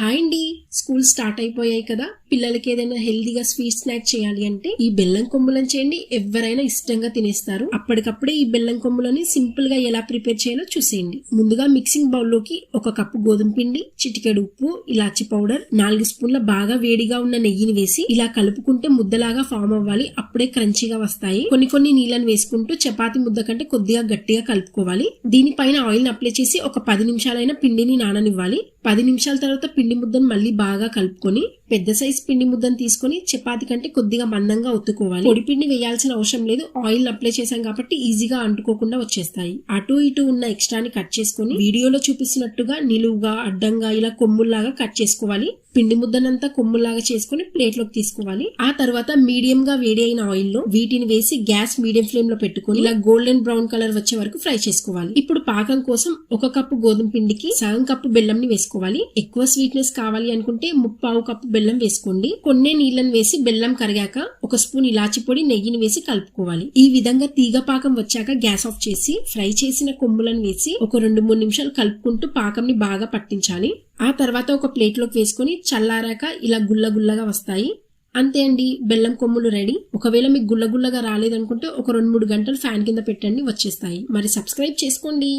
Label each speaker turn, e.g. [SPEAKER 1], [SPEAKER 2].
[SPEAKER 1] Hi అండి. School start అయిపోయాయి కదా. పిల్లలకి ఏదైనా హెల్దీగా స్వీట్ స్నాక్ చేయాలి అంటే ఈ బెల్లం కొమ్ములను చేయండి. ఎవరైనా ఇష్టంగా తినేస్తారు. అప్పటికప్పుడే ఈ బెల్లం కొమ్ములని సింపుల్గా ఎలా ప్రిపేర్ చేయాలో చూసేయండి. ముందుగా మిక్సింగ్ బౌల్లోకి ఒక కప్పు గోధుమ పిండి చిటికెడు ఉప్పు ఇలాచి పౌడర్ నాలుగు స్పూన్ల బాగా వేడిగా ఉన్న నెయ్యిని వేసి ఇలా కలుపుకుంటే ముద్దలాగా ఫామ్ అవ్వాలి. అప్పుడే క్రంచీగా వస్తాయి. కొన్ని కొన్ని నీళ్ళని వేసుకుంటూ చపాతి ముద్ద కంటే కొద్దిగా గట్టిగా కలుపుకోవాలి. దీనిపైన ఆయిల్ అప్లై చేసి ఒక పది నిమిషాలైన పిండిని నాననివ్వాలి. పది నిమిషాల తర్వాత పిండి ముద్దను మళ్ళీ బాగా కలుపుకొని పెద్ద సైజ్ పిండి ముద్దను తీసుకొని చపాతి కంటే కొద్దిగా మందంగా ఒత్తుకోవాలి. పొడి పిండి వేయాల్సిన అవసరం లేదు. ఆయిల్ అప్లై చేశాం కాబట్టి ఈజీగా అంటుకోకుండా వచ్చేస్తాయి. అటు ఇటు ఉన్న ఎక్స్ట్రాని కట్ చేసుకొని వీడియోలో చూపిస్తున్నట్టుగా నిలువుగా అడ్డంగా ఇలా కొమ్ముల్లాగా కట్ చేసుకోవాలి. పిండి ముద్దనంతా కొమ్ముల్లాగా చేసుకుని ప్లేట్లోకి తీసుకోవాలి. ఆ తర్వాత మీడియం గా వేడి అయిన ఆయిల్లో వీటిని వేసి గ్యాస్ మీడియం ఫ్లేమ్లో పెట్టుకుని ఇలా గోల్డెన్ బ్రౌన్ కలర్ వచ్చే వరకు ఫ్రై చేసుకోవాలి. ఇప్పుడు పాకం కోసం ఒక కప్పు గోధుమ పిండికి సగం కప్పు బెల్లం ని వేసుకోవాలి. ఎక్కువ స్వీట్నెస్ కావాలి అనుకుంటే ముప్పావు కప్పు బెల్లం వేసుకోవాలి వేసుకోండి. కొన్నే నీళ్ళని వేసి బెల్లం కరిగాక ఒక స్పూన్ ఇలాచి పొడి నెయ్యిని వేసి కలుపుకోవాలి. ఈ విధంగా తీగ పాకం వచ్చాక గ్యాస్ ఆఫ్ చేసి ఫ్రై చేసిన కొమ్ములను వేసి ఒక రెండు మూడు నిమిషాలు కలుపుకుంటూ పాకంని బాగా పట్టించాలి. ఆ తర్వాత ఒక ప్లేట్లోకి వేసుకొని చల్లారాక ఇలా గుల్ల గుల్లగా వస్తాయి. అంతే అండి బెల్లం కొమ్ములు రెడీ. ఒకవేళ మీకు గుల్లగుల్లగా రాలేదనుకుంటే ఒక రెండు మూడు గంటలు ఫ్యాన్ కింద పెట్టండి వచ్చేస్తాయి. మరి సబ్స్క్రైబ్ చేసుకోండి.